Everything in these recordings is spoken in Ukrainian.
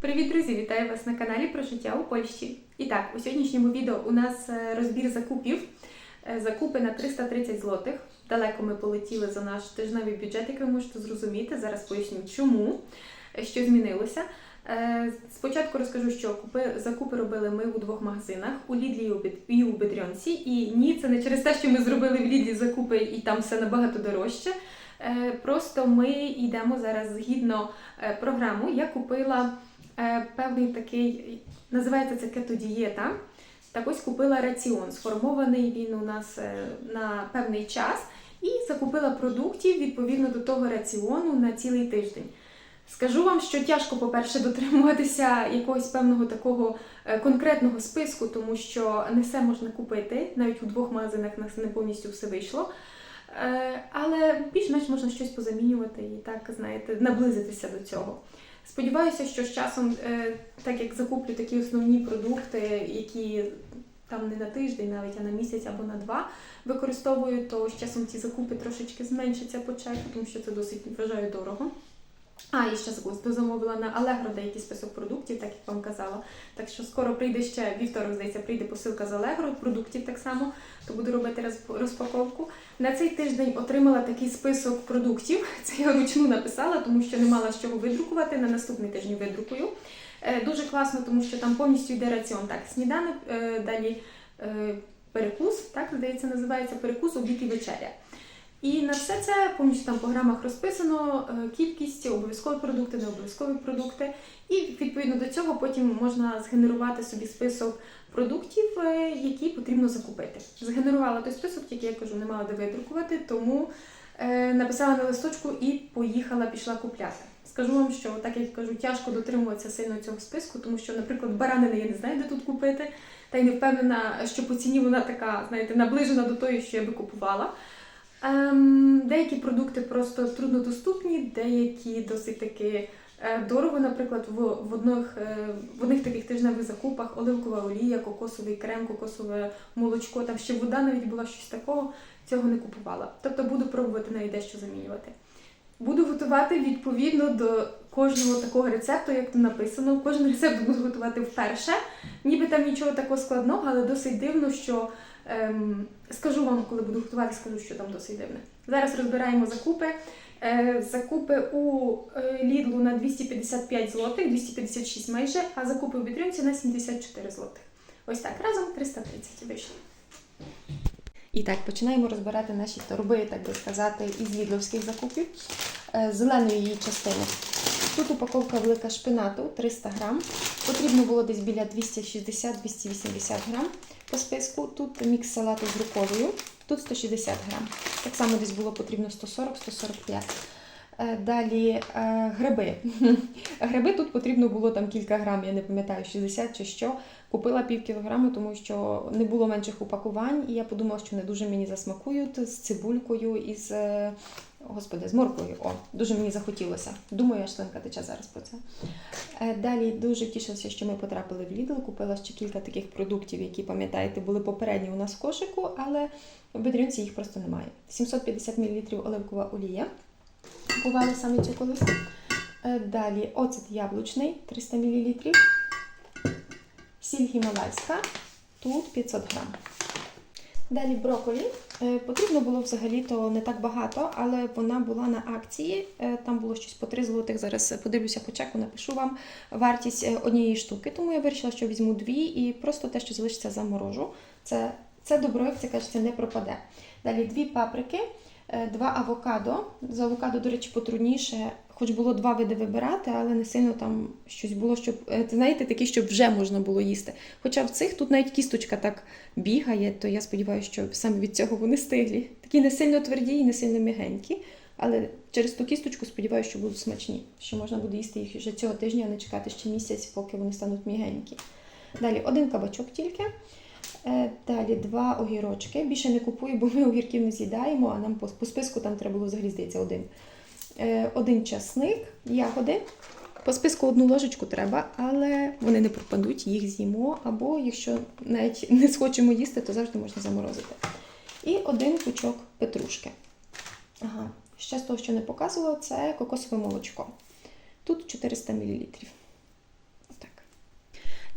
Привіт, друзі! Вітаю вас на каналі про життя у Польщі. І так, у сьогоднішньому відео у нас е, розбір закупів. Е, Закупи на 330 злотих. Далеко ми полетіли за наш тижневий бюджет, як ви можете зрозуміти. Зараз поясню, чому, е, що змінилося. Спочатку розкажу, що купи, закупи робили ми у двох магазинах у Лідлі і у Бедрьонці. І ні, це не через те, що ми зробили в Лідлі закупи і там все набагато дорожче. Просто ми йдемо зараз згідно програму. Я купила певний такий, називається це кетодієта. Так ось купила раціон. Сформований він у нас е, на певний час. І закупила продуктів відповідно до того раціону на цілий тиждень. Скажу вам, що тяжко, по-перше, дотримуватися якогось певного такого е, конкретного списку, тому що не все можна купити. Навіть у двох магазинах нас не повністю все вийшло. Е, Але більш-менш можна щось позамінювати і так, знаєте, наблизитися до цього. Сподіваюся, що з часом, е, так як закуплю такі основні продукти, які там не на тиждень, навіть а на місяць або на два використовую, то з часом ці закупи трошечки зменшаться по чеку, тому що це досить вважаю дорого. А, і ще ось дозамовила на Allegro деякий список продуктів, так як вам казала. Так що скоро прийде ще вівторок, здається, прийде посилка з Allegro, продуктів так само, то буду робити розпаковку. На цей тиждень отримала такий список продуктів. Це я ручну написала, тому що не мала з чого видрукувати. На наступний тиждень видрукую. Е, Дуже класно, тому що там повністю йде раціон. Так, сніданок, е, далі е, перекус, так здається, називається перекус, обід і вечеря. І на все це повністю там по грамах розписано е, кількість, обов'язкові продукти, не обов'язкові продукти. І відповідно до цього потім можна згенерувати собі список продуктів, е, які потрібно закупити. Згенерувала той список, тільки я кажу, не мала де видрукувати, тому е, написала на листочку і поїхала, пішла купляти. Скажу вам, що так як кажу, тяжко дотримуватися сильно цього списку, тому що, наприклад, баранини я не знаю, де тут купити, та й не впевнена, що по ціні вона така, знаєте, наближена до тої, що я би купувала. Ем, деякі продукти просто труднодоступні, деякі досить таки е, дорого. Наприклад, в, в, одних, е, в одних таких тижневих закупах оливкова олія, кокосовий крем, кокосове молочко, там ще вода навіть була щось такого, цього не купувала. Тобто буду пробувати навіть дещо замінювати. Буду готувати відповідно до кожного такого рецепту, як тут написано. Кожен рецепт буду готувати вперше. Ніби там нічого такого складного, але досить дивно, що ем, скажу вам, коли буду готувати, скажу, що там досить дивне. Зараз розбираємо закупи. Е, закупи у е, Лідлу на 255 злотих, 256 майже, а закупи у Бітрюнці на 74 злотих. Ось так, разом 330 вийшло. І так, починаємо розбирати наші торби, так би сказати, із лідловських закупів е, зеленої її частини. Тут упаковка велика шпинату 300 грам. Потрібно було десь біля 260-280 грам по списку. Тут мікс салату з руколою, тут 160 грам. Так само десь було потрібно 140-145. Е, Далі е, гриби. Гриби тут потрібно було там кілька грам, я не пам'ятаю, 60 чи що. Купила пів кілограми, тому що не було менших упакувань, і я подумала, що не дуже мені засмакують з цибулькою і з, е, господи, з морквою. О, дуже мені захотілося. Думаю, аж слинка тече зараз про це. Е, Далі дуже тішилася, що ми потрапили в Lidl. Купила ще кілька таких продуктів, які, пам'ятаєте, були попередні у нас в кошику, але в бедрінці їх просто немає. 750 мл оливкова олія. Купували саме цю колись. Е, Далі оцет яблучний 300 мл. Сіль гімалайська, тут 500 грам. Далі брокколі. Е, Потрібно було взагалі-то не так багато, але вона була на акції. Е, Там було щось по 3 злотих. Зараз подивлюся по чеку, напишу вам вартість е, однієї штуки. Тому я вирішила, що візьму дві і просто те, що залишиться, заморожу. Це, це добро, як це кажеться, не пропаде. Далі дві паприки, два авокадо. З авокадо, до речі, потрудніше. Хоч було два види вибирати, але не сильно там щось було, щоб е, знаєте, такі, щоб вже можна було їсти. Хоча в цих тут навіть кісточка так бігає, то я сподіваюся, що саме від цього вони стиглі. Такі не сильно тверді і не сильно м'ягенькі. Але через ту кісточку сподіваюся, що будуть смачні, що можна буде їсти їх вже цього тижня, а не чекати ще місяць, поки вони стануть м'ягенькі. Далі один кабачок тільки. Далі два огірочки. Більше не купую, бо ми огірків не з'їдаємо, а нам по, по списку там треба було взагалі здається один. Е, Один часник, ягоди. По списку одну ложечку треба, але вони не пропадуть, їх з'їмо. Або якщо навіть не схочемо їсти, то завжди можна заморозити. І один пучок петрушки. Ага. Ще з того, що не показувала, це кокосове молочко. Тут 400 мл.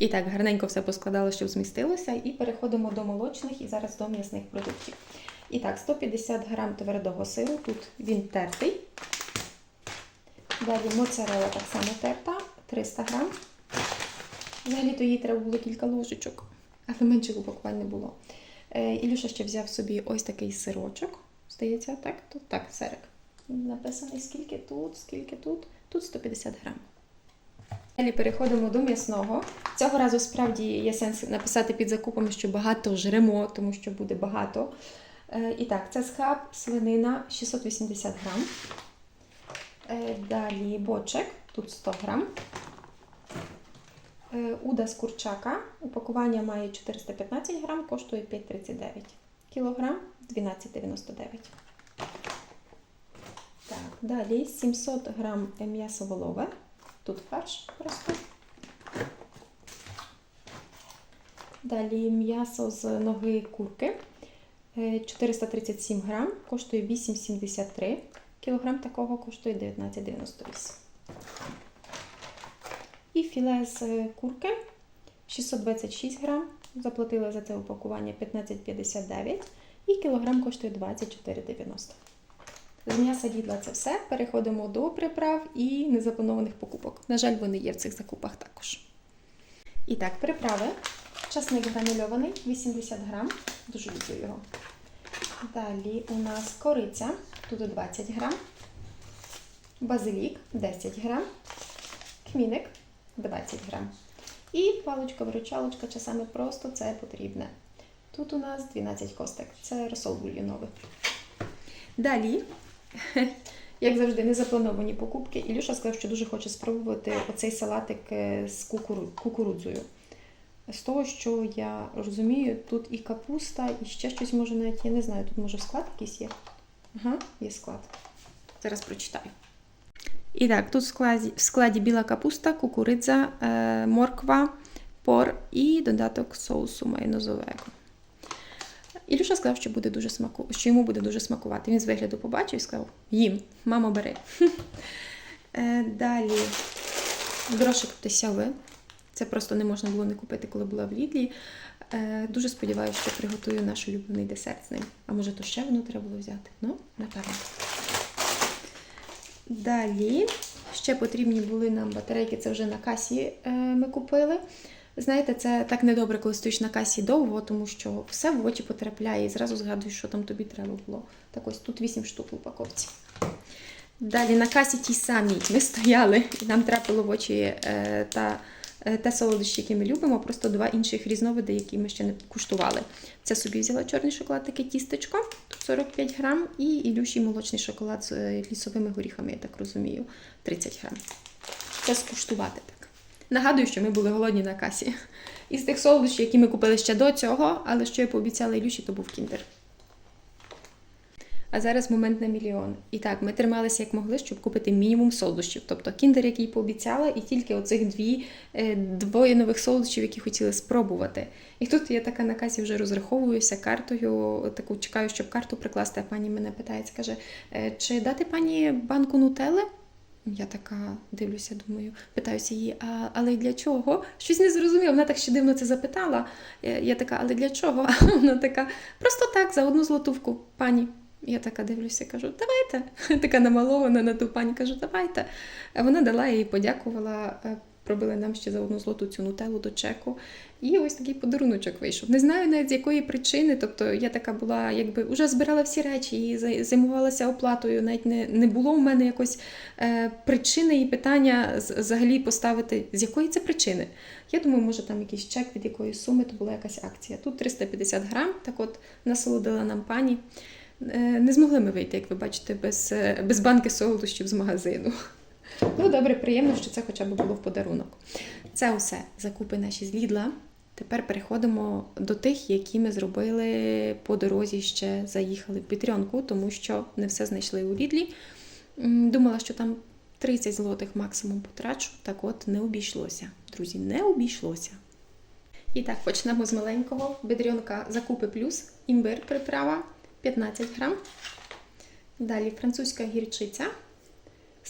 І так, гарненько все поскладало, щоб змістилося. І переходимо до молочних і зараз до м'ясних продуктів. І так, 150 грам твердого сиру, тут він тертий. Далі моцарела так само терта, 300 грам. Взагалі-то їй треба було кілька ложечок, але менше упакувань не було. Е, Ілюша ще взяв собі ось такий сирочок. Здається, так? Тут так, серик. Написано, скільки тут, скільки тут. Тут 150 грам. Далі переходимо до м'ясного. Цього разу справді є сенс написати під закупами, що багато жремо, тому що буде багато. Е, І так, це схаб, свинина 680 грам. Е, Далі бочек, тут 100 грам. Е, Уда з курчака. Упакування має 415 грам, коштує 5,39 кілограм 12,99. Так, далі 700 грам м'ясо волове. Тут фарш просто. Далі м'ясо з ноги курки. Е, 437 грам, коштує 8,73 кілограм такого коштує 19,98. І філе з е, курки 626 грам. Заплатила за це упакування 15,59 і кілограм коштує 24,90. З м'яса дідла це все. Переходимо до приправ і незапланованих покупок. На жаль, вони є в цих закупах також. І так, приправи. Часник гранульований 80 грам. Дуже люблю його. Далі у нас кориця, тут 20 грам. Базилік 10 грам. Кміник 20 грам. І паличка-виручалочка, часами просто це потрібне. Тут у нас 12 костек. Це розсол бульйоновий. Далі, як завжди, незаплановані покупки. Ілюша сказав, що дуже хоче спробувати оцей салатик е, з кукурудзою. З того, що я розумію, тут і капуста, і ще щось може навіть, я не знаю, тут може склад якийсь є. Ага, є склад. Зараз прочитаю. І так, тут в складі, в складі біла капуста, кукурудза, е, морква, пор і додаток соусу майонезового. Ілюша сказав, що, буде дуже смаку... що йому буде дуже смакувати. Він з вигляду побачив і сказав: їм, мамо, бери. Е, Далі горошок птисяви. Це просто не можна було не купити, коли була в Лідлі. Е, Дуже сподіваюся, що приготую наш улюблений десерт з ним. А може, то ще воно треба було взяти? Ну, напевно. Далі ще потрібні були нам батарейки, це вже на касі е, ми купили. Знаєте, це так недобре, коли стоїш на касі довго, тому що все в очі потрапляє і зразу згадуєш, що там тобі треба було. Так ось тут 8 штук в упаковці. Далі на касі тій самій ми стояли, і нам трапило в очі е, та, е, те солодощі, які ми любимо, просто два інших різновиди, які ми ще не куштували. Це собі взяла чорний шоколад, таке тістечко, тут 45 грам, і Ілюші молочний шоколад з е, лісовими горіхами, я так розумію, 30 грам. Це скуштувати. Нагадую, що ми були голодні на касі. Із тих солодощів, які ми купили ще до цього, але що я пообіцяла Ілюші, то був кіндер. А зараз момент на мільйон. І так, ми трималися як могли, щоб купити мінімум солодощів. Тобто кіндер, який пообіцяла, і тільки оцих дві, е, двоє нових солодощів, які хотіли спробувати. І тут я така на касі вже розраховуюся картою, таку чекаю, щоб карту прикласти, а пані мене питається, каже, «Е, чи дати пані банку нутели? Я така дивлюся, думаю, питаюся її, а, але для чого? Щось не зрозуміла. Вона так ще дивно це запитала. Я, така, але для чого? А вона така, просто так, за одну злотувку, пані. Я така дивлюся, кажу, давайте. Така намалована на ту пані, кажу, давайте. Вона дала їй подякувала. Пробили нам ще за одну злоту цю нутелу до чеку. І ось такий подаруночок вийшов. Не знаю навіть з якої причини. Тобто я така була, якби вже збирала всі речі і займувалася оплатою. Навіть не, не було в мене якось е, причини і питання взагалі поставити, з якої це причини. Я думаю, може там якийсь чек від якоїсь суми, то була якась акція. Тут 350 грам, так от насолодила нам пані. Е, Не змогли ми вийти, як ви бачите, без, е, без банки солодощів з магазину. Ну, добре, приємно, що це хоча б було в подарунок. Це усе закупи наші з Лідла. Тепер переходимо до тих, які ми зробили по дорозі ще заїхали в Пітрьонку, тому що не все знайшли у Лідлі. Думала, що там 30 злотих максимум потрачу. Так от не обійшлося. Друзі, не обійшлося. І так, почнемо з маленького. Бедрьонка закупи плюс, імбир приправа 15 грам. Далі французька гірчиця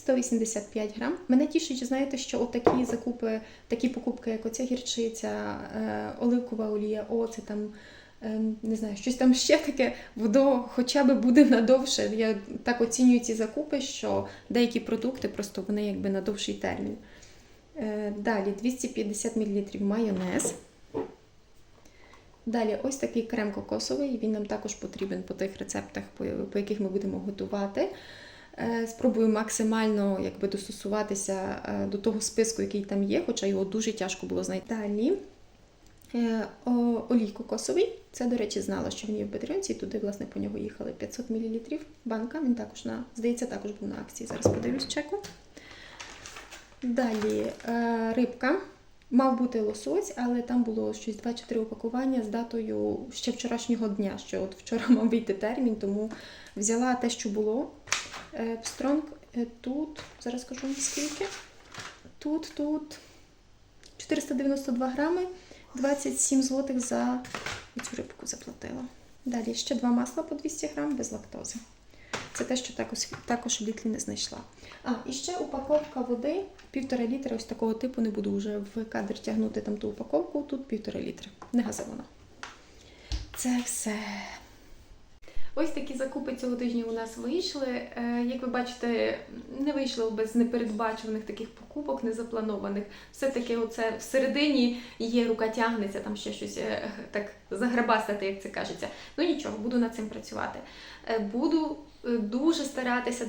185 грам. Мене тішить, знаєте, що отакі закупи, такі покупки, як оця гірчиця, е, оливкова олія, оце там. ем, Не знаю, щось там ще таке, воно хоча б буде надовше. Я так оцінюю ці закупи, що деякі продукти просто вони якби на довший термін. Е, Далі 250 мл майонез. Далі ось такий крем кокосовий, він нам також потрібен по тих рецептах, по яких ми будемо готувати. Е, Спробую максимально якби, достосуватися е, до того списку, який там є, хоча його дуже тяжко було знайти. Далі е, олій кокосовий. Це, до речі, знала, що він є в Петріонці, і туди, власне, по нього їхали 500 мл банка. Він також на, здається, також був на акції. Зараз подивлюсь чеку. Далі рибка. Мав бути лосось, але там було щось 2-3 упакування з датою ще вчорашнього дня, що от вчора мав вийти термін, тому взяла те, що було. Е, Стронг е, тут, зараз скажу вам скільки. Тут, тут 492 грами, 27 злотих за цю рибку заплатила. Далі ще два масла по 200 грам без лактози. Це те, що також, також літлі не знайшла. А, і ще упаковка води, півтора літра, ось такого типу, не буду вже в кадр тягнути там ту упаковку, тут півтора літра, не газована. Це все. Ось такі закупи цього тижня у нас вийшли. Е, Як ви бачите, не вийшло без непередбачуваних таких покупок, незапланованих. Все-таки оце всередині є рука тягнеться, там ще щось е, так заграбастати, як це кажеться. Ну нічого, буду над цим працювати. Е, Буду дуже старатися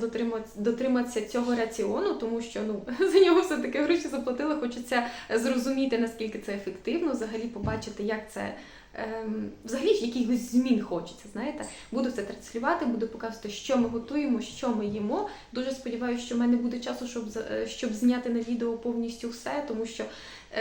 дотриматися цього раціону, тому що ну за нього все-таки гроші заплатили. Хочеться зрозуміти, наскільки це ефективно, взагалі побачити, як це. Ем, взагалі якихось змін хочеться, знаєте. Буду це транслювати, буду показувати, що ми готуємо, що ми їмо. Дуже сподіваюся, що в мене буде часу, щоб, е, щоб зняти на відео повністю все, тому що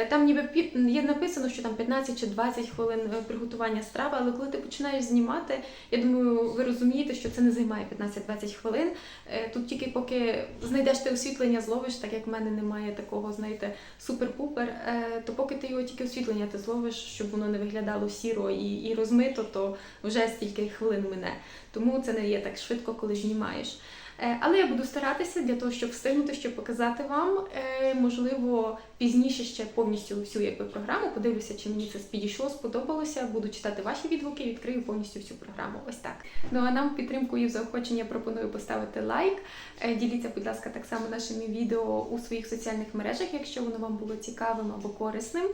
там ніби є написано, що там 15 чи 20 хвилин е, приготування страви, але коли ти починаєш знімати, я думаю, ви розумієте, що це не займає 15-20 хвилин. Е, Тут тільки поки знайдеш ти освітлення, зловиш, так як в мене немає такого, знаєте, супер-пупер, е, то поки ти його тільки освітлення ти зловиш, щоб воно не виглядало сіро і, і розмито, то вже стільки хвилин мине. Тому це не є так швидко, коли знімаєш. Е, Але я буду старатися для того, щоб встигнути, щоб показати вам. Е, Можливо, пізніше ще повністю всю якби, програму. Подивлюся, чи мені це підійшло, сподобалося. Буду читати ваші відгуки, відкрию повністю всю програму. Ось так. Ну а нам підтримку і заохочення пропоную поставити лайк. Е, Діліться, будь ласка, так само нашими відео у своїх соціальних мережах, якщо воно вам було цікавим або корисним.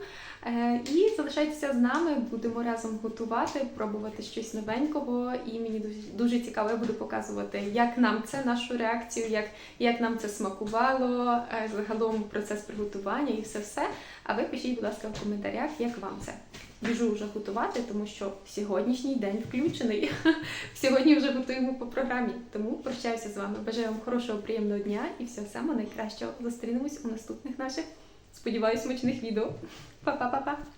І залишайтеся з нами, будемо разом готувати, пробувати щось новенького. І мені дуже, дуже цікаво, я буду показувати, як нам це, нашу реакцію, як, як нам це смакувало, е, загалом процес приготування і все-все. А ви пишіть, будь ласка, в коментарях, як вам це. Біжу вже готувати, тому що сьогоднішній день включений. Сьогодні вже готуємо по програмі. Тому прощаюся з вами. Бажаю вам хорошого, приємного дня і всього самого найкращого. Зустрінемось у наступних наших, сподіваюсь, смачних відео. Па-па-па-па!